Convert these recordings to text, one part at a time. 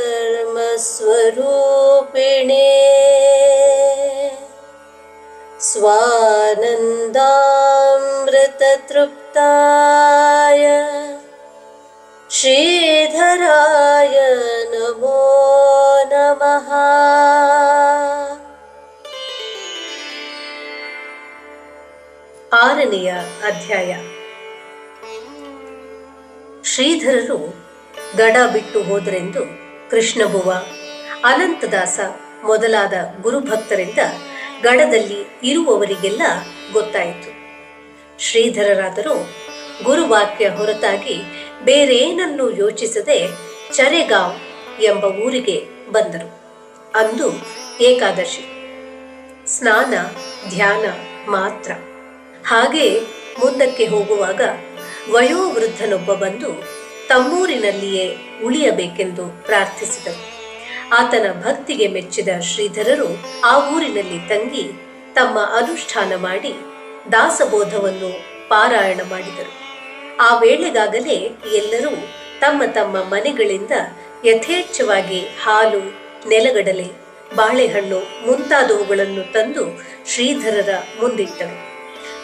सत्यधर्मस्वरूपिणे स्वानन्दामृततृप्ताय श्रीधराय नमो नमः ಆರನೆಯ ಅಧ್ಯಾಯ ಶ್ರೀಧರರು ಗಡ ಬಿಟ್ಟು ಹೋದರೆಂದು ಕೃಷ್ಣಬುವ ಅನಂತದಾಸ ಮೊದಲಾದ ಗುರುಭಕ್ತರಿಂದ ಗಡದಲ್ಲಿ ಇರುವವರಿಗೆಲ್ಲ ಗೊತ್ತಾಯಿತು. ಶ್ರೀಧರರಾದರೂ ಗುರುವಾಕ್ಯ ಹೊರತಾಗಿ ಬೇರೇನನ್ನೂ ಯೋಚಿಸದೆ ಚರೆಗಾಂವ್ ಎಂಬ ಊರಿಗೆ ಬಂದರು. ಅಂದು ಏಕಾದಶಿ. ಸ್ನಾನ, ಧ್ಯಾನ ಮಾತ್ರ. ಹಾಗೆ ಮುಂದಕ್ಕೆ ಹೋಗುವಾಗ ವಯೋವೃದ್ಧನೊಬ್ಬ ಬಂದು ತಮ್ಮೂರಿನಲ್ಲಿಯೇ ಉಳಿಯಬೇಕೆಂದು ಪ್ರಾರ್ಥಿಸಿದರು ಆತನ ಭಕ್ತಿಗೆ ಮೆಚ್ಚಿದ ಶ್ರೀಧರರು ಆ ಊರಿನಲ್ಲಿ ತಂಗಿ ತಮ್ಮ ಅನುಷ್ಠಾನ ಮಾಡಿ ದಾಸಬೋಧವನ್ನು ಪಾರಾಯಣ ಮಾಡಿದರು. ಆ ವೇಳೆಗಾಗಲೇ ಎಲ್ಲರೂ ತಮ್ಮ ತಮ್ಮ ಮನೆಗಳಿಂದ ಯಥೇಚ್ಛವಾಗಿ ಹಾಲು, ನೆಲಗಡಲೆ, ಬಾಳೆಹಣ್ಣು ಮುಂತಾದವುಗಳನ್ನು ತಂದು ಶ್ರೀಧರರ ಮುಂದಿಟ್ಟರು.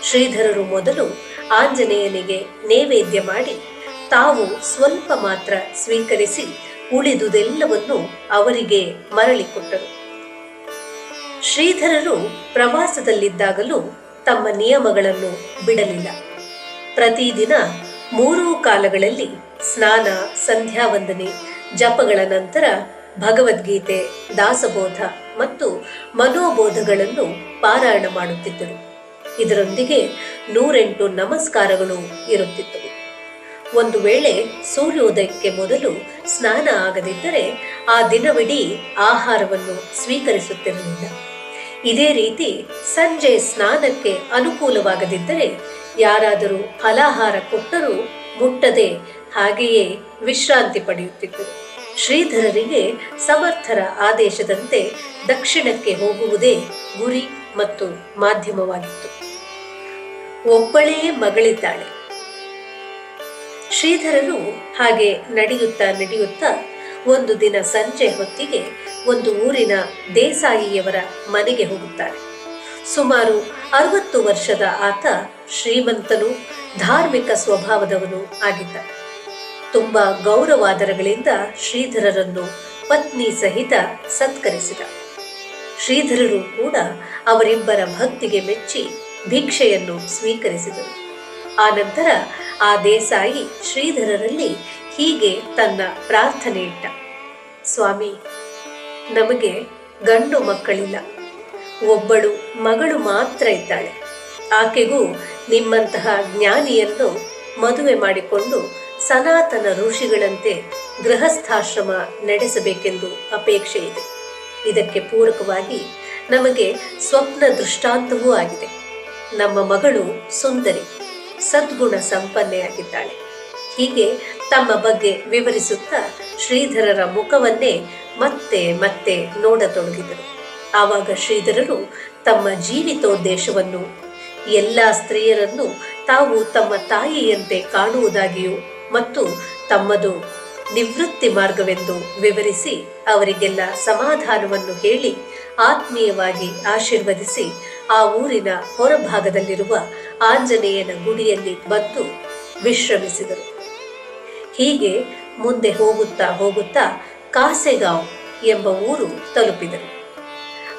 ಶ್ರೀಧರರು ಮೊದಲು ಆಂಜನೇಯನಿಗೆ ನೈವೇದ್ಯ ಮಾಡಿ ತಾವು ಸ್ವಲ್ಪ ಮಾತ್ರ ಸ್ವೀಕರಿಸಿ ಉಳಿದುದೆಲ್ಲವನ್ನು ಅವರಿಗೆ ಮರಳಿಕೊಟ್ಟರು. ಶ್ರೀಧರರು ಪ್ರವಾಸದಲ್ಲಿದ್ದಾಗಲೂ ತಮ್ಮ ನಿಯಮಗಳನ್ನು ಬಿಡಲಿಲ್ಲ. ಪ್ರತಿದಿನ ಮೂರೂ ಕಾಲಗಳಲ್ಲಿ ಸ್ನಾನ, ಸಂಧ್ಯಾವಂದನೆ, ಜಪಗಳ ನಂತರ ಭಗವದ್ಗೀತೆ, ದಾಸಬೋಧ ಮತ್ತು ಮನೋಬೋಧಗಳನ್ನು ಪಾರಾಯಣ ಮಾಡುತ್ತಿದ್ದರು. ಇದರೊಂದಿಗೆ ನೂರೆಂಟು ನಮಸ್ಕಾರಗಳು ಇರುತ್ತಿದ್ದವು. ಒಂದು ವೇಳೆ ಸೂರ್ಯೋದಯಕ್ಕೆ ಮೊದಲು ಸ್ನಾನ ಆಗದಿದ್ದರೆ ಆ ದಿನವಿಡೀ ಆಹಾರವನ್ನು ಸ್ವೀಕರಿಸುತ್ತಿರಲಿಲ್ಲ. ಇದೇ ರೀತಿ ಸಂಜೆ ಸ್ನಾನಕ್ಕೆ ಅನುಕೂಲವಾಗದಿದ್ದರೆ ಯಾರಾದರೂ ಫಲಾಹಾರ ಕೊಟ್ಟರೂ ಮುಟ್ಟದೆ ಹಾಗೆಯೇ ವಿಶ್ರಾಂತಿ ಪಡೆಯುತ್ತಿದ್ದರು. ಶ್ರೀಧರರಿಗೆ ಸಮರ್ಥರ ಆದೇಶದಂತೆ ದಕ್ಷಿಣಕ್ಕೆ ಹೋಗುವುದೇ ಗುರಿ ಮತ್ತು ಮಾಧ್ಯಮವಾಗಿತ್ತು. ಒಬ್ಬಳೇ ಮಗಳಿದ್ದಾಳೆ. ಶ್ರೀಧರರು ಹಾಗೆ ನಡೆಯುತ್ತಾ ನಡೆಯುತ್ತಾ ಒಂದು ದಿನ ಸಂಜೆ ಹೊತ್ತಿಗೆ ಒಂದು ಊರಿನ ದೇಸಾಯಿಯವರ ಮನೆಗೆ ಹೋಗುತ್ತಾರೆ. ಸುಮಾರು ಅರವತ್ತು ವರ್ಷದ ಆತ ಶ್ರೀಮಂತನು ಧಾರ್ಮಿಕ ಸ್ವಭಾವದವನು ಆಗಿದ್ದ ತುಂಬಾ ಗೌರವಾದರಗಳಿಂದ ಶ್ರೀಧರರನ್ನು ಪತ್ನಿ ಸಹಿತ ಸತ್ಕರಿಸಿದ. ಶ್ರೀಧರರು ಕೂಡ ಅವರಿಬ್ಬರ ಭಕ್ತಿಗೆ ಮೆಚ್ಚಿ ಭಿಕ್ಷೆಯನ್ನು ಸ್ವೀಕರಿಸಿದರು. ಆ ನಂತರ ಆ ದೇಸಾಯಿ ಶ್ರೀಧರರಲ್ಲಿ ಹೀಗೆ ತನ್ನ ಪ್ರಾರ್ಥನೆ ಇಟ್ಟ. ಸ್ವಾಮಿ, ನಮಗೆ ಗಂಡು ಮಕ್ಕಳಿಲ್ಲ. ಒಬ್ಬಳು ಮಗಳು ಮಾತ್ರ ಇದ್ದಾಳೆ. ಆಕೆಗೂ ನಿಮ್ಮಂತಹ ಜ್ಞಾನಿಯನ್ನು ಮದುವೆ ಮಾಡಿಕೊಂಡು ಸನಾತನ ಋಷಿಗಳಂತೆ ಗೃಹಸ್ಥಾಶ್ರಮ ನಡೆಸಬೇಕೆಂದು ಅಪೇಕ್ಷೆ ಇದೆ. ಇದಕ್ಕೆ ಪೂರಕವಾಗಿ ನಮಗೆ ಸ್ವಪ್ನ ದೃಷ್ಟಾಂತವೂ ಆಗಿದೆ. ನಮ್ಮ ಮಗಳು ಸುಂದರಿ. ಸದ್ಗುಣ ಸಂಪನ್ನೆಯಾಗಿದ್ದಾಳೆ. ಹೀಗೆ ತಮ್ಮ ಬಗ್ಗೆ ವಿವರಿಸುತ್ತಾ ಶ್ರೀಧರರ ಮುಖವನ್ನೇ ಮತ್ತೆ ಮತ್ತೆ ನೋಡತೊಡಗಿದರು. ಆವಾಗ ಶ್ರೀಧರರು ತಮ್ಮ ಜೀವಿತೋದ್ದೇಶವನ್ನು, ಎಲ್ಲ ಸ್ತ್ರೀಯರನ್ನು ತಾವು ತಮ್ಮ ತಾಯಿಯಂತೆ ಕಾಣುವುದಾಗಿಯೂ ಮತ್ತು ತಮ್ಮದು ನಿವೃತ್ತಿ ಮಾರ್ಗವೆಂದು ವಿವರಿಸಿ ಅವರಿಗೆಲ್ಲ ಸಮಾಧಾನವನ್ನು ಹೇಳಿ ಆತ್ಮೀಯವಾಗಿ ಆಶೀರ್ವದಿಸಿ ಆ ಊರಿನ ಹೊರಭಾಗದಲ್ಲಿರುವ ಆಂಜನೇಯನ ಗುಡಿಯಲ್ಲಿ ಬಂದು ವಿಶ್ರಮಿಸಿದರು. ಹೀಗೆ ಮುಂದೆ ಹೋಗುತ್ತಾ ಹೋಗುತ್ತಾ ಕಾಸೆಗಾಂವ್ ಎಂಬ ಊರು ತಲುಪಿದರು.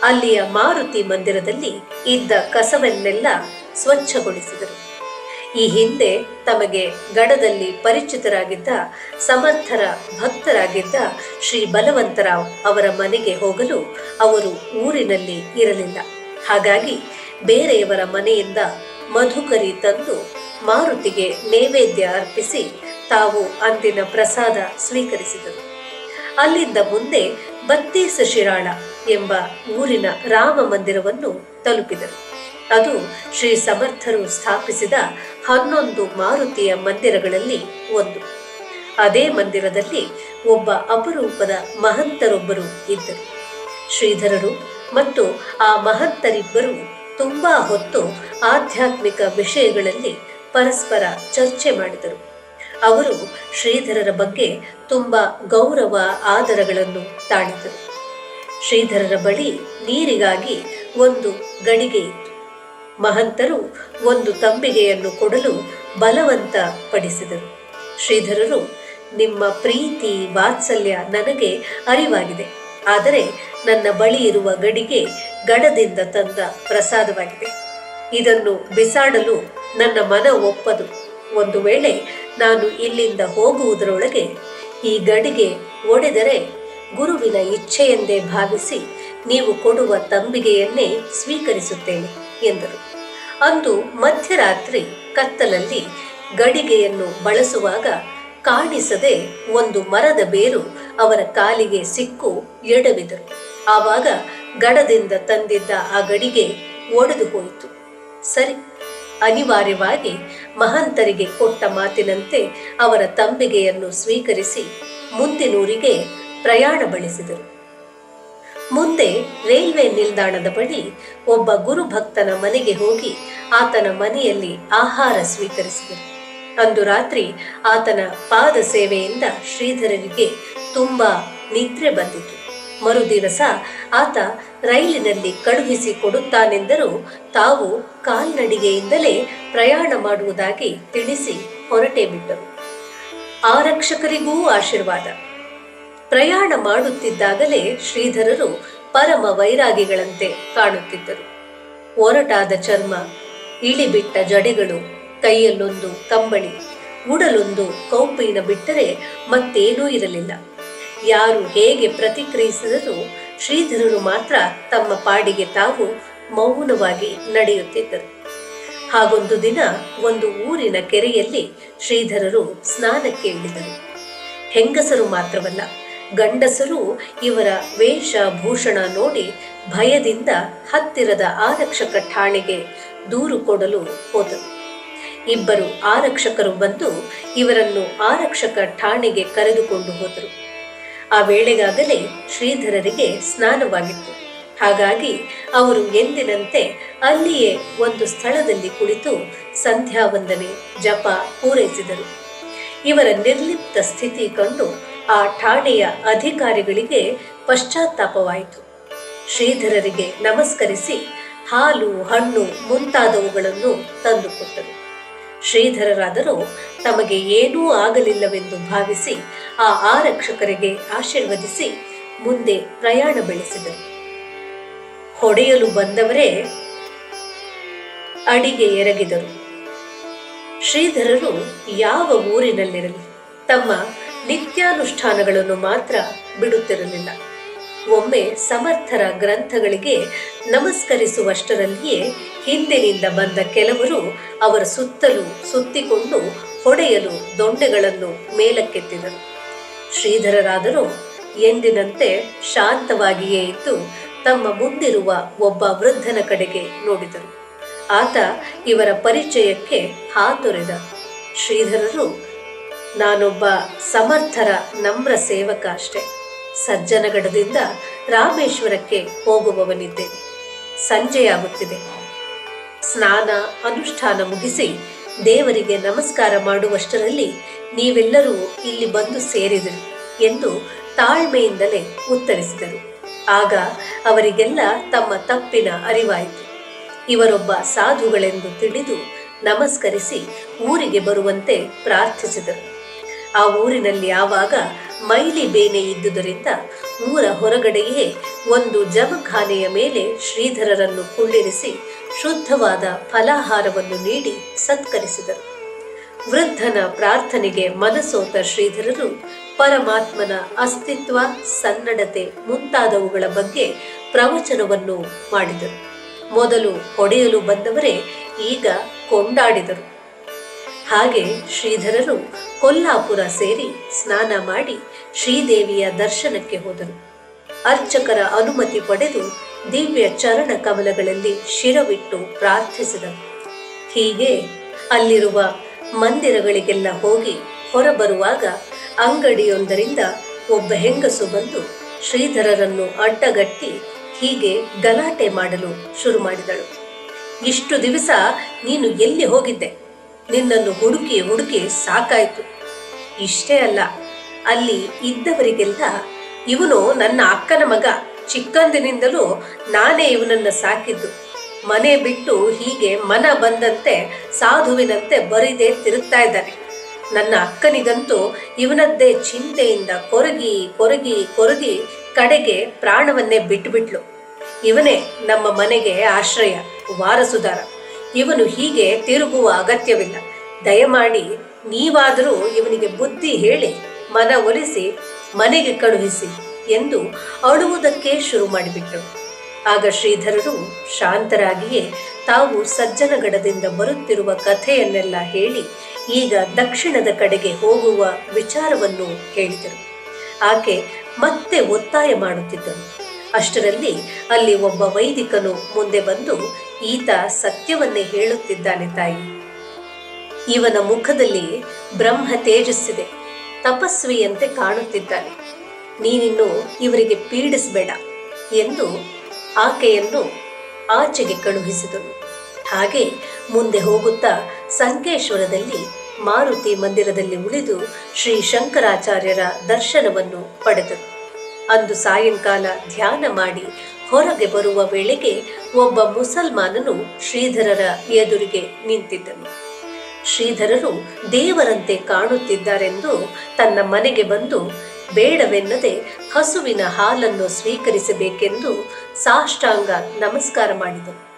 ಅಲ್ಲಿಯ ಮಾರುತಿ ಮಂದಿರದಲ್ಲಿ ಇದ್ದ ಕಸವನ್ನೆಲ್ಲ ಸ್ವಚ್ಛಗೊಳಿಸಿದರು. ಈ ಹಿಂದೆ ತಮಗೆ ಗಡದಲ್ಲಿ ಪರಿಚಿತರಾಗಿದ್ದ ಸಮರ್ಥರ ಭಕ್ತರಾಗಿದ್ದ ಶ್ರೀ ಬಲವಂತರಾವ್ ಅವರ ಮನೆಗೆ ಹೋಗಲು ಅವರು ಊರಿನಲ್ಲಿ ಇರಲಿಲ್ಲ. ಹಾಗಾಗಿ ಬೇರೆಯವರ ಮನೆಯಿಂದ ಮಧುಕರಿ ತಂದು ಮಾರುತಿಗೆ ನೈವೇದ್ಯ ಅರ್ಪಿಸಿ ತಾವು ಅಂದಿನ ಪ್ರಸಾದ ಸ್ವೀಕರಿಸಿದರು. ಅಲ್ಲಿಂದ ಮುಂದೆ ಬತ್ತಿ ಶಿರಾಳ ಎಂಬ ಊರಿನ ರಾಮ ಮಂದಿರವನ್ನು ತಲುಪಿದರು. ಅದು ಶ್ರೀ ಸಮರ್ಥರು ಸ್ಥಾಪಿಸಿದ ಹನ್ನೊಂದು ಮಾರುತಿಯ ಮಂದಿರಗಳಲ್ಲಿ ಒಂದು. ಅದೇ ಮಂದಿರದಲ್ಲಿ ಒಬ್ಬ ಅಪರೂಪದ ಮಹಂತರೊಬ್ಬರು ಇದ್ದರು. ಶ್ರೀಧರರು ಮತ್ತು ಆ ಮಹಂತರಿಬ್ಬರು ತುಂಬಾ ಹೊತ್ತು ಆಧ್ಯಾತ್ಮಿಕ ವಿಷಯಗಳಲ್ಲಿ ಪರಸ್ಪರ ಚರ್ಚೆ ಮಾಡಿದರು. ಅವರು ಶ್ರೀಧರರ ಬಗ್ಗೆ ತುಂಬಾ ಗೌರವ, ಆದರಗಳನ್ನು ತಾಳಿದರು. ಶ್ರೀಧರರ ಬಳಿ ನೀರಿಗಾಗಿ ಒಂದು ಗಡಿಗೆ ಇತ್ತು. ಮಹಂತರು ಒಂದು ತಂಬಿಗೆಯನ್ನು ಕೊಡಲು ಬಲವಂತ ಪಡಿಸಿದರು ಶ್ರೀಧರರು, ನಿಮ್ಮ ಪ್ರೀತಿ, ವಾತ್ಸಲ್ಯ ನನಗೆ ಅರಿವಾಗಿದೆ. ಆದರೆ ನನ್ನ ಬಳಿ ಇರುವ ಗಡಿಗೆ ಗಡದಿಂದ ತಂದ ಪ್ರಸಾದವಾಗಿದೆ. ಇದನ್ನು ಬಿಸಾಡಲು ನನ್ನ ಮನ ಒಪ್ಪದು. ಒಂದು ವೇಳೆ ನಾನು ಇಲ್ಲಿಂದ ಹೋಗುವುದರೊಳಗೆ ಈ ಗಡಿಗೆ ಒಡೆದರೆ ಗುರುವಿನ ಇಚ್ಛೆಯೆಂದೇ ಭಾವಿಸಿ ನೀವು ಕೊಡುವ ತಂಬಿಗೆಯನ್ನೇ ಸ್ವೀಕರಿಸುತ್ತೇನೆ, ಎಂದರು. ಅಂದು ಮಧ್ಯರಾತ್ರಿ ಕತ್ತಲಲ್ಲಿ ಗಡಿಗೆಯನ್ನು ಬಳಸುವಾಗ ಕಾಣಿಸದೆ ಒಂದು ಮರದ ಬೇರು ಅವರ ಕಾಲಿಗೆ ಸಿಕ್ಕು ಎಡವಿದರು. ಆವಾಗ ಗಡದಿಂದ ತಂದಿದ್ದ ಆ ಗಡಿಗೆ ಒಡೆದು ಹೋಯಿತು. ಸರಿ, ಅನಿವಾರ್ಯವಾಗಿ ಮಹಂತರಿಗೆ ಕೊಟ್ಟ ಮಾತಿನಂತೆ ಅವರ ತಂಬಿಗೆಯನ್ನು ಸ್ವೀಕರಿಸಿ ಮುಂದಿನೂರಿಗೆ ಪ್ರಯಾಣ ಬೆಳೆಸಿದರು. ಮುಂದೆ ರೈಲ್ವೆ ನಿಲ್ದಾಣದ ಬಳಿ ಒಬ್ಬ ಗುರುಭಕ್ತನ ಮನೆಗೆ ಹೋಗಿ ಆತನ ಮನೆಯಲ್ಲಿ ಆಹಾರ ಸ್ವೀಕರಿಸಿದರು. ಅಂದು ರಾತ್ರಿ ಆತನ ಪಾದ ಸೇವೆಯಿಂದ ಶ್ರೀಧರರಿಗೆ ತುಂಬಾ ನಿದ್ರೆ ಬಂದಿತು. ಮರುದಿವಸ ಆತ ರೈಲಿನಲ್ಲಿ ಕಳುಹಿಸಿ ಕೊಡುತ್ತಾನೆಂದರೂ ತಾವು ಕಾಲ್ನಡಿಗೆಯಿಂದಲೇ ಪ್ರಯಾಣ ಮಾಡುವುದಾಗಿ ತಿಳಿಸಿ ಹೊರಟೇ ಬಿಟ್ಟರು. ಆರಕ್ಷಕರಿಗೂ ಆಶೀರ್ವಾದ. ಪ್ರಯಾಣ ಮಾಡುತ್ತಿದ್ದಾಗಲೇ ಶ್ರೀಧರರು ಪರಮ ವೈರಾಗಿಗಳಂತೆ ಕಾಣುತ್ತಿದ್ದರು. ಒರಟಾದ ಚರ್ಮ, ಇಳಿಬಿಟ್ಟ ಜಡೆಗಳು ಕೈಯಲ್ಲೊಂದು ಕಂಬಳಿ, ಉಡಲೊಂದು ಕೌಪಿನ ಬಿಟ್ಟರೆ ಮತ್ತೇನೂ ಇರಲಿಲ್ಲ. ಯಾರು ಹೇಗೆ ಪ್ರತಿಕ್ರಿಯಿಸಿದರೂ ಶ್ರೀಧರರು ಮಾತ್ರ ತಮ್ಮ ಪಾಡಿಗೆ ತಾವು ಮೌನವಾಗಿ ನಡೆಯುತ್ತಿದ್ದರು. ಹಾಗೊಂದು ದಿನ ಒಂದು ಊರಿನ ಕೆರೆಯಲ್ಲಿ ಶ್ರೀಧರರು ಸ್ನಾನಕ್ಕೆ ಇಳಿದರು. ಹೆಂಗಸರು ಮಾತ್ರವಲ್ಲ, ಗಂಡಸರು ಇವರ ವೇಷ ಭೂಷಣ ನೋಡಿ ಭಯದಿಂದ ಹತ್ತಿರದ ಆರಕ್ಷಕ ಠಾಣೆಗೆ ದೂರು ಕೊಡಲು ಹೋದರು. ಇಬ್ಬರು ಆರಕ್ಷಕರು ಬಂದು ಇವರನ್ನು ಆರಕ್ಷಕ ಠಾಣೆಗೆ ಕರೆದುಕೊಂಡು ಹೋದರು. ಆ ವೇಳೆಗಾಗಲೇ ಶ್ರೀಧರರಿಗೆ ಸ್ನಾನವಾಗಿತ್ತು. ಹಾಗಾಗಿ ಅವರು ಎಂದಿನಂತೆ ಅಲ್ಲಿಯೇ ಒಂದು ಸ್ಥಳದಲ್ಲಿ ಕುಳಿತು ಸಂಧ್ಯಾ ವಂದನೆ, ಜಪ ಪೂರೈಸಿದರು. ಇವರ ನಿರ್ಲಿಪ್ತ ಸ್ಥಿತಿ ಕಂಡು ಆ ಠಾಣೆಯ ಅಧಿಕಾರಿಗಳಿಗೆ ಪಶ್ಚಾತ್ತಾಪವಾಯಿತು. ಶ್ರೀಧರರಿಗೆ ನಮಸ್ಕರಿಸಿ ಹಾಲು, ಹಣ್ಣು ಮುಂತಾದವುಗಳನ್ನು ತಂದುಕೊಟ್ಟರು. ಶ್ರೀಧರರಾದರೂ ತಮಗೆ ಏನೂ ಆಗಲಿಲ್ಲವೆಂದು ಭಾವಿಸಿ ಆ ಆರಕ್ಷಕರಿಗೆ ಆಶೀರ್ವದಿಸಿ ಮುಂದೆ ಪ್ರಯಾಣ ಬೆಳೆಸಿದರು. ಹೊಡೆಯಲು ಬಂದವರೇ ಅಡಿಗೆ ಎರಗಿದರು. ಶ್ರೀಧರರು ಯಾವ ಊರಿನಲ್ಲಿರಲಿ ತಮ್ಮ ನಿತ್ಯಾನುಷ್ಠಾನಗಳನ್ನು ಮಾತ್ರ ಬಿಡುತ್ತಿರಲಿಲ್ಲ. ಒಮ್ಮೆ ಸಮರ್ಥರ ಗ್ರಂಥಗಳಿಗೆ ನಮಸ್ಕರಿಸುವಷ್ಟರಲ್ಲಿಯೇ ಹಿಂದಿನಿಂದ ಬಂದ ಕೆಲವರು ಅವರ ಸುತ್ತಲೂ ಸುತ್ತಿಕೊಂಡು ಹೊಡೆಯಲು ದೊಂಡೆಗಳನ್ನು ಮೇಲಕ್ಕೆತ್ತಿದರು. ಶ್ರೀಧರರಾದರೂ ಎಂದಿನಂತೆ ಶಾಂತವಾಗಿಯೇ ಇದ್ದು ತಮ್ಮ ಮುಂದಿರುವ ಒಬ್ಬ ವೃದ್ಧನ ಕಡೆಗೆ ನೋಡಿದರು. ಆತ ಇವರ ಪರಿಚಯಕ್ಕೆ ಹಾತೊರೆದ. ಶ್ರೀಧರರು, ನಾನೊಬ್ಬ ಸಮರ್ಥರ ನಮ್ರ ಸೇವಕ ಅಷ್ಟೆ. ಸಜ್ಜನಗಡದಿಂದ ರಾಮೇಶ್ವರಕ್ಕೆ ಹೋಗುವವನಿದ್ದೇನೆ ಸಂಜೆಯಾಗುತ್ತಿದೆ. ಸ್ನಾನ, ಅನುಷ್ಠಾನ ಮುಗಿಸಿ ದೇವರಿಗೆ ನಮಸ್ಕಾರ ಮಾಡುವಷ್ಟರಲ್ಲಿ ನೀವೆಲ್ಲರೂ ಇಲ್ಲಿ ಬಂದು ಸೇರಿದರು ಎಂದು ತಾಳ್ಮೆಯಿಂದಲೇ ಉತ್ತರಿಸಿದರು. ಆಗ ಅವರಿಗೆಲ್ಲ ತಮ್ಮ ತಪ್ಪಿನ ಅರಿವಾಯಿತು. ಇವರೊಬ್ಬ ಸಾಧುಗಳೆಂದು ತಿಳಿದು ನಮಸ್ಕರಿಸಿ ಊರಿಗೆ ಬರುವಂತೆ ಪ್ರಾರ್ಥಿಸಿದರು. ಆ ಊರಿನಲ್ಲಿ ಆವಾಗ ಮೈಲಿ ಬೇನೆ ಇದ್ದುದರಿಂದ ಊರ ಹೊರಗಡೆಯೇ ಒಂದು ಜಮಖಾನೆಯ ಮೇಲೆ ಶ್ರೀಧರರನ್ನು ಕುಳ್ಳಿರಿಸಿ ಶುದ್ಧವಾದ ಫಲಾಹಾರವನ್ನು ನೀಡಿ ಸತ್ಕರಿಸಿದರು. ವೃದ್ಧನ ಪ್ರಾರ್ಥನೆಗೆ ಮನಸೋತ ಶ್ರೀಧರರು ಪರಮಾತ್ಮನ ಅಸ್ತಿತ್ವ, ಸನ್ನಡತೆ ಮುಂತಾದವುಗಳ ಬಗ್ಗೆ ಪ್ರವಚನವನ್ನು ಮಾಡಿದರು. ಮೊದಲು ಹೊಡೆಯಲು ಬಂದವರೇ ಈಗ ಕೊಂಡಾಡಿದರು. ಹಾಗೆ ಶ್ರೀಧರರು ಕೊಲ್ಲಾಪುರ ಸೇರಿ ಸ್ನಾನ ಮಾಡಿ ಶ್ರೀದೇವಿಯ ದರ್ಶನಕ್ಕೆ ಹೋದರು. ಅರ್ಚಕರ ಅನುಮತಿ ಪಡೆದು ದಿವ್ಯ ಚರಣ ಕಮಲಗಳಲ್ಲಿ ಶಿರವಿಟ್ಟು ಪ್ರಾರ್ಥಿಸಿದರು. ಹೀಗೆ ಅಲ್ಲಿರುವ ಮಂದಿರಗಳಿಗೆಲ್ಲ ಹೋಗಿ ಹೊರಬರುವಾಗ ಅಂಗಡಿಯೊಂದರಿಂದ ಒಬ್ಬ ಹೆಂಗಸು ಬಂದು ಶ್ರೀಧರರನ್ನು ಅಡ್ಡಗಟ್ಟಿ ಹೀಗೆ ಗಲಾಟೆ ಮಾಡಲು ಶುರು ಮಾಡಿದಳು. ಇಷ್ಟು ದಿವಸ ನೀನು ಎಲ್ಲಿ ಹೋಗಿದ್ದೆ? ನಿನ್ನನ್ನು ಹುಡುಕಿ ಹುಡುಕಿ ಸಾಕಾಯ್ತು. ಇಷ್ಟೇ ಅಲ್ಲ. ಅಲ್ಲಿ ಇದ್ದವರಿಗೆಲ್ಲ, ಇವನು ನನ್ನ ಅಕ್ಕನ ಮಗ. ಚಿಕ್ಕಂದಿನಿಂದಲೂ ನಾನೇ ಇವನನ್ನ ಸಾಕಿದ್ದು. ಮನೆ ಬಿಟ್ಟು ಹೀಗೆ ಮನ ಬಂದಂತೆ, ಸಾಧುವಿನಂತೆ ಬರಿದೇ ತಿರುಗ್ತಾ ಇದ್ದಾನೆ. ನನ್ನ ಅಕ್ಕನಿಗಂತೂ ಇವನದ್ದೇ ಚಿಂತೆಯಿಂದ ಕೊರಗಿ ಕೊರಗಿ ಕೊರಗಿ ಕಡೆಗೆ ಪ್ರಾಣವನ್ನೇ ಬಿಟ್ಟುಬಿಟ್ಲು ಇವನೇ ನಮ್ಮ ಮನೆಗೆ ಆಶ್ರಯ, ವಾರಸುದಾರ. ಇವನು ಹೀಗೆ ತಿರುಗುವ ಅಗತ್ಯವಿಲ್ಲ. ದಯಮಾಡಿ ನೀವಾದರೂ ಇವನಿಗೆ ಬುದ್ಧಿ ಹೇಳಿ. ಮನ ಒಲಿಸಿ, ಮನೆಗೆ ಕಳುಹಿಸಿ ಎಂದು ಅಳುವುದಕ್ಕೆ ಶುರು ಮಾಡಿಬಿಟ್ಟರು ಆಗ ಶ್ರೀಧರರು ಶಾಂತರಾಗಿಯೇ ತಾವು ಸಜ್ಜನಗಡದಿಂದ ಬರುತ್ತಿರುವ ಕಥೆಯನ್ನೆಲ್ಲ ಹೇಳಿ ಈಗ ದಕ್ಷಿಣದ ಕಡೆಗೆ ಹೋಗುವ ವಿಚಾರವನ್ನು ಹೇಳಿದರು ಆಕೆ ಮತ್ತೆ ಒತ್ತಾಯ ಮಾಡುತ್ತಿದ್ದರು. ಅಷ್ಟರಲ್ಲಿ ಅಲ್ಲಿ ಒಬ್ಬ ವೈದಿಕನು ಮುಂದೆ ಬಂದು, ಈತ ಸತ್ಯವನ್ನೇ ಹೇಳುತ್ತಿದ್ದಾನೆ ತಾಯಿ. ಇವನ ಮುಖದಲ್ಲಿ ಬ್ರಹ್ಮ ತೇಜಸ್ಸಿದೆ. ತಪಸ್ವಿಯಂತೆ ಕಾಣುತ್ತಿದ್ದಾನೆ. ನೀನಿನ್ನು ಇವರಿಗೆ ಪೀಡಿಸಬೇಡ ಎಂದು ಆಕೆಯನ್ನು ಆಚೆಗೆ ಕಳುಹಿಸಿದನು. ಹಾಗೆ ಮುಂದೆ ಹೋಗುತ್ತಾ ಸಂಕೇಶ್ವರದಲ್ಲಿ ಮಾರುತಿ ಮಂದಿರದಲ್ಲಿ ಉಳಿದು ಶ್ರೀ ಶಂಕರಾಚಾರ್ಯರ ದರ್ಶನವನ್ನು ಪಡೆದರು ಅಂದು ಸಾಯಂಕಾಲ ಧ್ಯಾನ ಮಾಡಿ ಹೊರಗೆ ಬರುವ ವೇಳೆಗೆ ಒಬ್ಬ ಮುಸಲ್ಮಾನನು ಶ್ರೀಧರರ ಎದುರಿಗೆ ನಿಂತಿದ್ದನು. ಶ್ರೀಧರರು ದೇವರಂತೆ ಕಾಣುತ್ತಿದ್ದಾರೆಂದು ತನ್ನ ಮನೆಗೆ ಬಂದು ಬೇಡವೆನ್ನದೆ ಹಸುವಿನ ಹಾಲನ್ನು ಸ್ವೀಕರಿಸಬೇಕೆಂದು ಸಾಷ್ಟಾಂಗ ನಮಸ್ಕಾರ ಮಾಡಿದರು.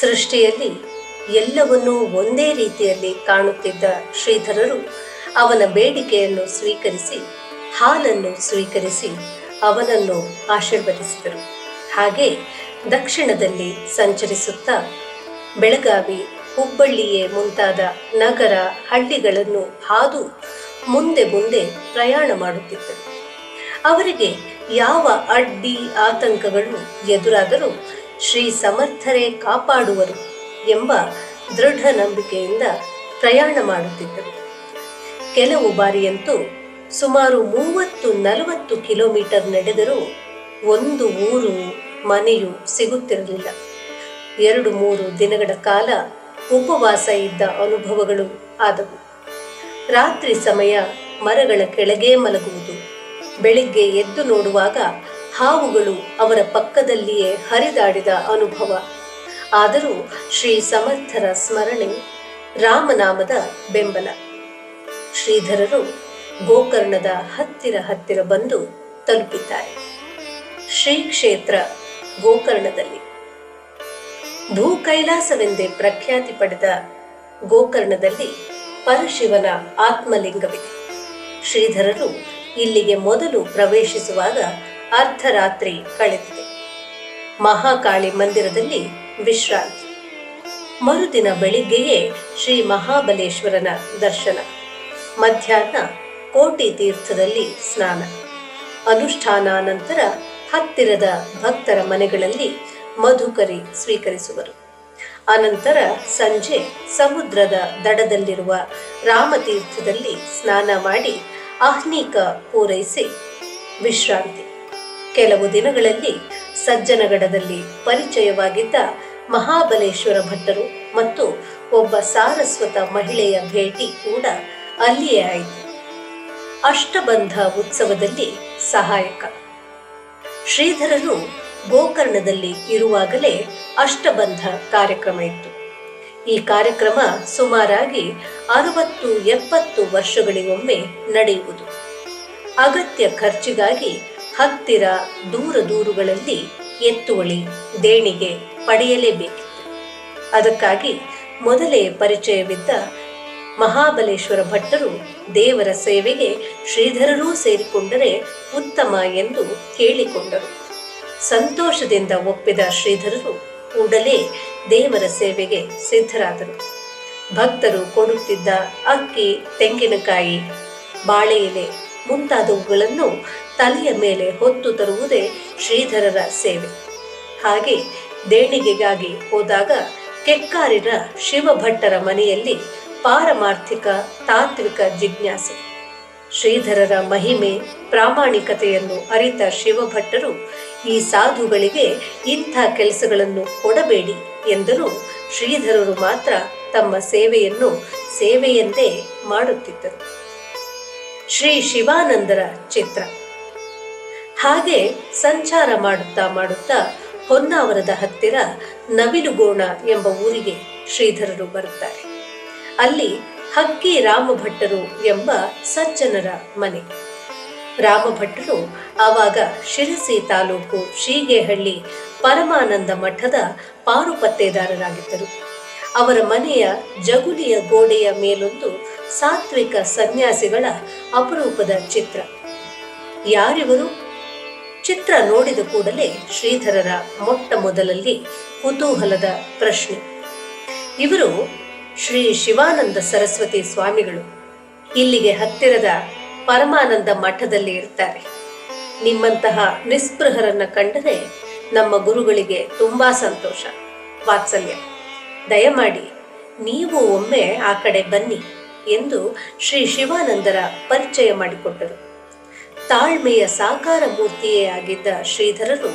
ಸೃಷ್ಟಿಯಲ್ಲಿ ಎಲ್ಲವನ್ನೂ ಒಂದೇ ರೀತಿಯಲ್ಲಿ ಕಾಣುತ್ತಿದ್ದ ಶ್ರೀಧರರು ಅವನ ಬೇಡಿಕೆಯನ್ನು ಸ್ವೀಕರಿಸಿ, ಹಾಲನ್ನು ಸ್ವೀಕರಿಸಿ ಅವನನ್ನು ಆಶೀರ್ವದಿಸಿದರು. ಹಾಗೆ ದಕ್ಷಿಣದಲ್ಲಿ ಸಂಚರಿಸುತ್ತಾ ಬೆಳಗಾವಿ, ಹುಬ್ಬಳ್ಳಿಯೇ ಮುಂತಾದ ನಗರ ಹಳ್ಳಿಗಳನ್ನು ಹಾದು ಮುಂದೆ ಮುಂದೆ ಪ್ರಯಾಣ ಮಾಡುತ್ತಿದ್ದರು. ಅವರಿಗೆ ಯಾವ ಅಡ್ಡಿ ಆತಂಕಗಳು ಎದುರಾದರೂ ಶ್ರೀ ಸಮರ್ಥರೇ ಕಾಪಾಡುವರು ಎಂಬ ದೃಢ ನಂಬಿಕೆಯಿಂದ ಪ್ರಯಾಣ ಮಾಡುತ್ತಿದ್ದರು. ಕೆಲವು ಬಾರಿಯಂತೂ ಸುಮಾರು ಮೂವತ್ತು ನಲವತ್ತು ಕಿಲೋಮೀಟರ್ ನಡೆದರೂ ಒಂದು ಊರು ಮನೆಯು ಸಿಗುತ್ತಿರಲಿಲ್ಲ. ಎರಡು ಮೂರು ದಿನಗಳ ಕಾಲ ಉಪವಾಸ ಇದ್ದ ಅನುಭವಗಳು ಆದವು. ರಾತ್ರಿ ಸಮಯ ಮರಗಳ ಕೆಳಗೆ ಮಲಗುವುದು. ಬೆಳಿಗ್ಗೆ ಎದ್ದು ನೋಡುವಾಗ ಹಾವುಗಳು ಅವರ ಪಕ್ಕದಲ್ಲಿಯೇ ಹರಿದಾಡಿದ ಅನುಭವ. ಆದರೂ ಶ್ರೀ ಸಮರ್ಥರ ಸ್ಮರಣೆ ರಾಮನಾಮದ ಬೆಂಬಲ. ಶ್ರೀಧರರು ಗೋಕರ್ಣದ ಹತ್ತಿರ ಹತ್ತಿರ ಬಂದು ತಲುಪಿದ್ದಾರೆ. ಶ್ರೀ ಕ್ಷೇತ್ರ ಗೋಕರ್ಣದಲ್ಲಿ. ಭೂ ಕೈಲಾಸವೆಂದೇ ಪ್ರಖ್ಯಾತಿ ಪಡೆದ ಗೋಕರ್ಣದಲ್ಲಿ ಪರಶಿವನ ಆತ್ಮಲಿಂಗವಿದೆ. ಶ್ರೀಧರರು ಇಲ್ಲಿಗೆ ಮೊದಲು ಪ್ರವೇಶಿಸುವಾಗ ಅರ್ಧರಾತ್ರಿ ಕಳೆದಿದೆ. ಮಹಾಕಾಳಿ ಮಂದಿರದಲ್ಲಿ ವಿಶ್ರಾಂತಿ. ಮರುದಿನ ಬೆಳಿಗ್ಗೆಯೇ ಶ್ರೀ ಮಹಾಬಲೇಶ್ವರನ ದರ್ಶನ. ಮಧ್ಯಾಹ್ನ ಕೋಟಿ ತೀರ್ಥದಲ್ಲಿ ಸ್ನಾನ. ಅನುಷ್ಠಾನ ನಂತರ ಹತ್ತಿರದ ಭಕ್ತರ ಮನೆಗಳಲ್ಲಿ ಮಧುಕರಿ ಸ್ವೀಕರಿಸುವರು. ಅನಂತರ ಸಂಜೆ ಸಮುದ್ರದ ದಡದಲ್ಲಿರುವ ರಾಮತೀರ್ಥದಲ್ಲಿ ಸ್ನಾನ ಮಾಡಿ ಆಹ್ನಿಕ ಪೂರೈಸಿ ವಿಶ್ರಾಂತಿ. ಕೆಲವು ದಿನಗಳಲ್ಲಿ ಸಜ್ಜನಗಡದಲ್ಲಿ ಪರಿಚಯವಾಗಿದ್ದ ಮಹಾಬಲೇಶ್ವರ ಭಟ್ಟರು ಮತ್ತು ಒಬ್ಬ ಸಾರಸ್ವತ ಮಹಿಳೆಯ ಭೇಟಿ ಕೂಡ ಅಲ್ಲಿಯೇ ಆಯಿತು. ಅಷ್ಟಬಂಧ ಉತ್ಸವದಲ್ಲಿ ಸಹಾಯಕ ಶ್ರೀಧರರು ಗೋಕರ್ಣದಲ್ಲಿ ಇರುವಾಗಲೇ ಅಷ್ಟಬಂಧ ಕಾರ್ಯಕ್ರಮ ಇತ್ತು. ಈ ಕಾರ್ಯಕ್ರಮ ಸುಮಾರಾಗಿ ಅರವತ್ತು ಎಪ್ಪತ್ತು ವರ್ಷಗಳಿಗೊಮ್ಮೆ ನಡೆಯುವುದು. ಅಗತ್ಯ ಖರ್ಚಿಗಾಗಿ ಹತ್ತಿರ ದೂರ ದೂರುಗಳಲ್ಲಿ ಎತ್ತುವಳಿ, ದೇಣಿಗೆ ಪಡೆಯಲೇಬೇಕಿತ್ತು. ಅದಕ್ಕಾಗಿ ಮೊದಲೇ ಪರಿಚಯವಿದ್ದ ಮಹಾಬಲೇಶ್ವರ ಭಟ್ಟರು ದೇವರ ಸೇವೆಗೆ ಶ್ರೀಧರರೂ ಸೇರಿಕೊಂಡರೆ ಉತ್ತಮ ಎಂದು ಕೇಳಿಕೊಂಡರು. ಸಂತೋಷದಿಂದ ಒಪ್ಪಿದ ಶ್ರೀಧರರು ಕೂಡಲೇ ದೇವರ ಸೇವೆಗೆ ಸಿದ್ಧರಾದರು. ಭಕ್ತರು ಕೊಡುತ್ತಿದ್ದ ಅಕ್ಕಿ, ತೆಂಗಿನಕಾಯಿ ಬಾಳೆ ಎಲೆ ಮುಂತಾದವುಗಳನ್ನು ತಲೆಯ ಮೇಲೆ ಹೊತ್ತು ತರುವುದೇ ಶ್ರೀಧರರ ಸೇವೆ. ಹಾಗೆ ದೇಣಿಗೆಗಾಗಿ ಹೋದಾಗ ಕೆಕ್ಕಾರಿನ ಶಿವಭಟ್ಟರ ಮನೆಯಲ್ಲಿ ಪಾರಮಾರ್ಥಿಕ ತಾತ್ವಿಕ ಜಿಜ್ಞಾಸೆ. ಶ್ರೀಧರರ ಮಹಿಮೆ ಪ್ರಾಮಾಣಿಕತೆಯನ್ನು ಅರಿತ ಶಿವಭಟ್ಟರು ಈ ಸಾಧುಗಳಿಗೆ ಇಂಥ ಕೆಲಸಗಳನ್ನು ಕೊಡಬೇಡಿ ಎಂದರೂ ಶ್ರೀಧರರು ಮಾತ್ರ ತಮ್ಮ ಸೇವೆಯನ್ನು ಸೇವೆಯಂತೆ ಮಾಡುತ್ತಿದ್ದರು. ಶ್ರೀ ಶಿವಾನಂದರ ಚಿತ್ರ. ಹಾಗೆ ಸಂಚಾರ ಮಾಡುತ್ತಾ ಮಾಡುತ್ತಾ ಹೊನ್ನಾವರದ ಹತ್ತಿರ ನವಿಲುಗೋಣ ಎಂಬ ಊರಿಗೆ ಶ್ರೀಧರರು ಬರುತ್ತಾರೆ. ಅಲ್ಲಿ ಹಕ್ಕಿ ರಾಮಭಟ್ಟರು ಎಂಬ ಸಜ್ಜನರ ಮನೆ. ರಾಮಭಟ್ಟರು ಆವಾಗ ಶಿರಸಿ ತಾಲೂಕು ಶೀಗೆಹಳ್ಳಿ ಪರಮಾನಂದ ಮಠದ ಪಾರುಪತ್ತೇದಾರರಾಗಿದ್ದರು. ಅವರ ಮನೆಯ ಜಗುಲಿಯ ಗೋಡೆಯ ಮೇಲೊಂದು ಸಾತ್ವಿಕ ಸನ್ಯಾಸಿಗಳ ಅಪರೂಪದ ಚಿತ್ರ. ಯಾರಿವರು? ಚಿತ್ರ ನೋಡಿದ ಕೂಡಲೇ ಶ್ರೀಧರರ ಮೊಟ್ಟ ಮೊದಲಲ್ಲಿ ಕುತೂಹಲದ ಪ್ರಶ್ನೆ. ಇವರು ಶ್ರೀ ಶಿವಾನಂದ ಸರಸ್ವತಿ ಸ್ವಾಮಿಗಳು. ಇಲ್ಲಿಗೆ ಹತ್ತಿರದ ಪರಮಾನಂದ ಮಠದಲ್ಲಿ ಇರ್ತಾರೆ. ನಿಮ್ಮಂತಹ ನಿಸ್ಪೃಹರನ್ನ ಕಂಡರೆ ನಮ್ಮ ಗುರುಗಳಿಗೆ ತುಂಬಾ ಸಂತೋಷ. ವಾತ್ಸಲ್ಯ. ದಯಮಾಡಿ ನೀವು ಒಮ್ಮೆ ಆ ಕಡೆ ಬನ್ನಿ ಎಂದು ಶ್ರೀ ಶಿವಾನಂದರ ಪರಿಚಯ ಮಾಡಿಕೊಟ್ಟರು. ತಾಳ್ಮೆಯ ಸಾಕಾರ ಮೂರ್ತಿಯೇ ಆಗಿದ್ದ ಶ್ರೀಧರರು,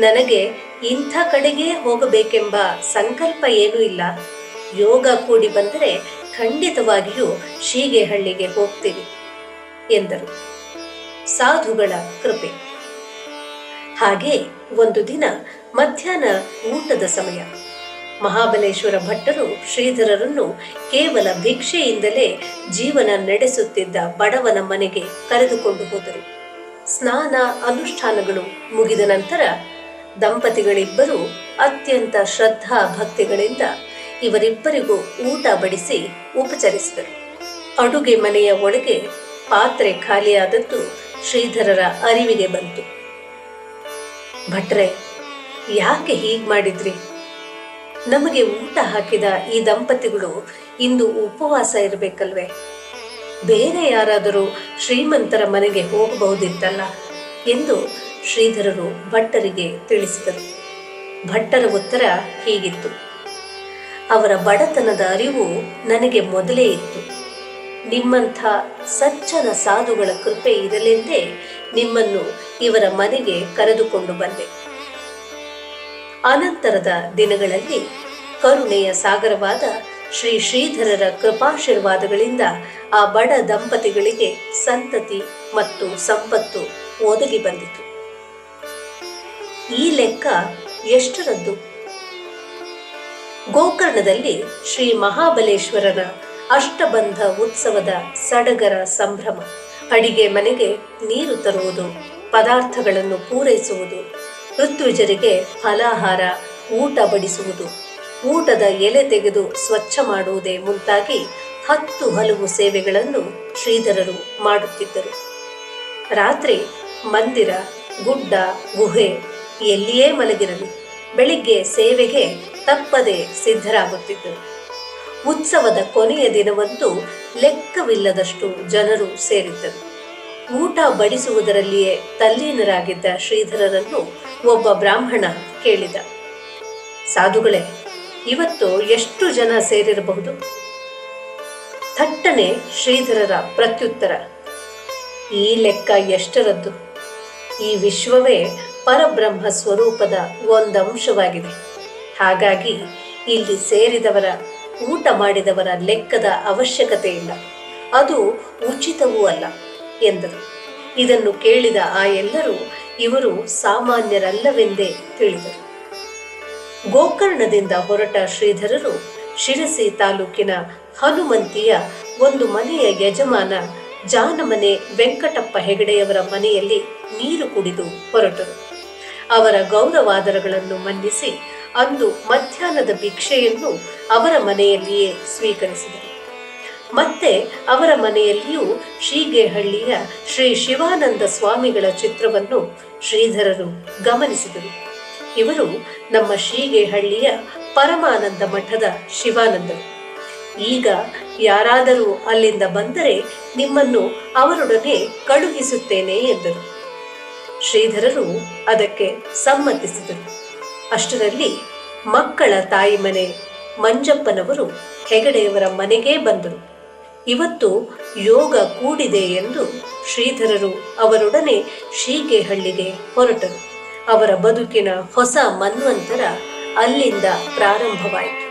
ನನಗೆ ಇಂಥ ಕಡೆಗೇ ಹೋಗಬೇಕೆಂಬ ಸಂಕಲ್ಪ ಏನೂ ಇಲ್ಲ. ಯೋಗ ಕೂಡಿ ಬಂದರೆ ಖಂಡಿತವಾಗಿಯೂ ಶೀಗೆಹಳ್ಳಿಗೆ ಹೋಗ್ತೀವಿ. ಎಂದರು. ಸಾಧುಗಳ ಕೃಪೆ. ಹಾಗೆ ಒಂದು ದಿನ ಮಧ್ಯಾಹ್ನ ಊಟದ ಸಮಯ. ಮಹಾಬಲೇಶ್ವರ ಭಟ್ಟರು ಶ್ರೀಧರರನ್ನು ಕೇವಲ ಭಿಕ್ಷೆಯಿಂದಲೇ ಜೀವನ ನಡೆಸುತ್ತಿದ್ದ ಬಡವನ ಮನೆಗೆ ಕರೆದುಕೊಂಡು ಹೋದರು. ಸ್ನಾನ ಅನುಷ್ಠಾನಗಳು ಮುಗಿದ ನಂತರ ದಂಪತಿಗಳಿಬ್ಬರು ಅತ್ಯಂತ ಶ್ರದ್ಧಾ ಭಕ್ತಿಗಳಿಂದ ಇವರಿಬ್ಬರಿಗೂ ಊಟ ಬಡಿಸಿ ಉಪಚರಿಸಿದರು. ಅಡುಗೆ ಮನೆಯ ಒಳಗೆ ಪಾತ್ರೆ ಖಾಲಿಯಾದದ್ದು ಶ್ರೀಧರರ ಅರಿವಿಗೆ ಬಂತು. ಭಟ್ರೆ, ಯಾಕೆ ಹೀಗ್ ಮಾಡಿದ್ರಿ? ನಮಗೆ ಊಟ ಹಾಕಿದ ಈ ದಂಪತಿಗಳು ಇಂದು ಉಪವಾಸ ಇರಬೇಕಲ್ವೇ? ಬೇರೆ ಯಾರಾದರೂ ಶ್ರೀಮಂತರ ಮನೆಗೆ ಹೋಗಬಹುದಿತ್ತಲ್ಲ ಎಂದು ಶ್ರೀಧರರು ಭಟ್ಟರಿಗೆ ತಿಳಿಸಿದರು. ಭಟ್ಟರ ಉತ್ತರ ಹೀಗಿತ್ತು. ಅವರ ಬಡತನದ ಅರಿವು ನನಗೆ ಮೊದಲೇ ಇತ್ತು. ನಿಮ್ಮಂಥ ಸಜ್ಜನ ಸಾಧುಗಳ ಕೃಪೆ ಇರಲೆಂದೇ ನಿಮ್ಮನ್ನು ಇವರ ಮನೆಗೆ ಕರೆದುಕೊಂಡು ಬಂದೆ. ಅನಂತರದ ದಿನಗಳಲ್ಲಿ ಕರುಣೆಯ ಸಾಗರವಾದ ಶ್ರೀ ಶ್ರೀಧರರ ಕೃಪಾಶೀರ್ವಾದಗಳಿಂದ ಆ ಬಡ ದಂಪತಿಗಳಿಗೆ ಸಂತತಿ ಮತ್ತು ಸಂಪತ್ತು ಒದಗಿ ಬಂದಿತು. ಈ ಲೆಕ್ಕ ಎಷ್ಟರದ್ದು? ಗೋಕರ್ಣದಲ್ಲಿ ಶ್ರೀ ಮಹಾಬಲೇಶ್ವರರ ಅಷ್ಟಬಂಧ ಉತ್ಸವದ ಸಡಗರ ಸಂಭ್ರಮ. ಅಡಿಗೆ ಮನೆಗೆ ನೀರು ತರುವುದು, ಪದಾರ್ಥಗಳನ್ನು ಪೂರೈಸುವುದು, ಋತ್ವಿಜರಿಗೆ ಫಲಾಹಾರ, ಊಟ ಬಡಿಸುವುದು. ಊಟದ ಎಲೆ ತೆಗೆದು ಸ್ವಚ್ಛ ಮಾಡುವುದೇ ಮುಂತಾಗಿ ಹತ್ತು ಹಲವು ಸೇವೆಗಳನ್ನು ಶ್ರೀಧರರು ಮಾಡುತ್ತಿದ್ದರು. ರಾತ್ರಿ ಮಂದಿರ, ಗುಡ್ಡ, ಗುಹೆ ಎಲ್ಲಿಯೇ ಮಲಗಿರಲಿ, ಬೆಳಿಗ್ಗೆ ಸೇವೆಗೆ ತಪ್ಪದೆ ಸಿದ್ಧರಾಗುತ್ತಿದ್ದರು. ಉತ್ಸವದ ಕೊನೆಯ ದಿನವಂತೂ ಲೆಕ್ಕವಿಲ್ಲದಷ್ಟು ಜನರು ಸೇರಿದ್ದರು. ಊಟ ಬಡಿಸುವುದರಲ್ಲಿಯೇ ತಲ್ಲೀನರಾಗಿದ್ದ ಶ್ರೀಧರರನ್ನು ಒಬ್ಬ ಬ್ರಾಹ್ಮಣ ಕೇಳಿದ. ಸಾಧುಗಳೇ, ಇವತ್ತು ಎಷ್ಟು ಜನ ಸೇರಿರಬಹುದು? ಥಟ್ಟನೆ ಶ್ರೀಧರರ ಪ್ರತ್ಯುತ್ತರ. ಈ ಲೆಕ್ಕ ಎಷ್ಟರದ್ದು? ಈ ವಿಶ್ವವೇ ಪರಬ್ರಹ್ಮ ಸ್ವರೂಪದ ಒಂದಂಶವಾಗಿದೆ. ಹಾಗಾಗಿ ಇಲ್ಲಿ ಸೇರಿದವರ ಊಟ ಮಾಡಿದವರ ಲೆಕ್ಕದ ಅವಶ್ಯಕತೆ ಇಲ್ಲ ಅದು ಉಚಿತವೂ ಅಲ್ಲ, ಎಂದರು. ಇದನ್ನು ಕೇಳಿದ ಆ ಎಲ್ಲರೂ ಇವರು ಸಾಮಾನ್ಯರಲ್ಲವೆಂದೇ ತಿಳಿದರು. ಗೋಕರ್ಣದಿಂದ ಹೊರಟ ಶ್ರೀಧರರು ಶಿರಸಿ ತಾಲೂಕಿನ ಹನುಮಂತಿಯ ಒಂದು ಮನೆಯ ಯಜಮಾನ ಜಾನಮನೆ ವೆಂಕಟಪ್ಪ ಹೆಗಡೆಯವರ ಮನೆಯಲ್ಲಿ ನೀರು ಕುಡಿದು ಹೊರಟರು. ಅವರ ಗೌರವಾದರಗಳನ್ನು ಮನ್ನಿಸಿ ಅಂದು ಮಧ್ಯಾಹ್ನದ ಭಿಕ್ಷೆಯನ್ನು ಅವರ ಮನೆಯಲ್ಲಿಯೇ ಸ್ವೀಕರಿಸಿದರು. ಮತ್ತೆ ಅವರ ಮನೆಯಲ್ಲಿಯೂ ಶ್ರೀಗೇಹಳ್ಳಿಯ ಶ್ರೀ ಶಿವಾನಂದ ಸ್ವಾಮಿಗಳ ಚಿತ್ರವನ್ನು ಶ್ರೀಧರರು ಗಮನಿಸಿದರು. ಇವರು ನಮ್ಮ ಶ್ರೀಗೇಹಳ್ಳಿಯ ಪರಮಾನಂದ ಮಠದ ಶಿವಾನಂದರು. ಈಗ ಯಾರಾದರೂ ಅಲ್ಲಿಂದ ಬಂದರೆ ನಿಮ್ಮನ್ನು ಅವರೊಡನೆ ಕಳುಹಿಸುತ್ತೇನೆ ಎಂದರು. ಶ್ರೀಧರರು ಅದಕ್ಕೆ ಸಮ್ಮತಿಸಿದರು. ಅಷ್ಟರಲ್ಲಿ ಮಕ್ಕಳ ತಾಯಿ ಮನೆ ಮಂಜಪ್ಪನವರು ಹೆಗಡೆಯವರ ಮನೆಗೇ ಬಂದರು. ಇವತ್ತು ಯೋಗ ಕೂಡಿದೆ ಎಂದು ಶ್ರೀಧರರು ಅವರೊಡನೆ ಶೀಗೆಹಳ್ಳಿಗೆ ಹೊರಟರು. ಅವರ ಬದುಕಿನ ಹೊಸ ಮನ್ವಂತರ ಅಲ್ಲಿಂದ ಪ್ರಾರಂಭವಾಯಿತು.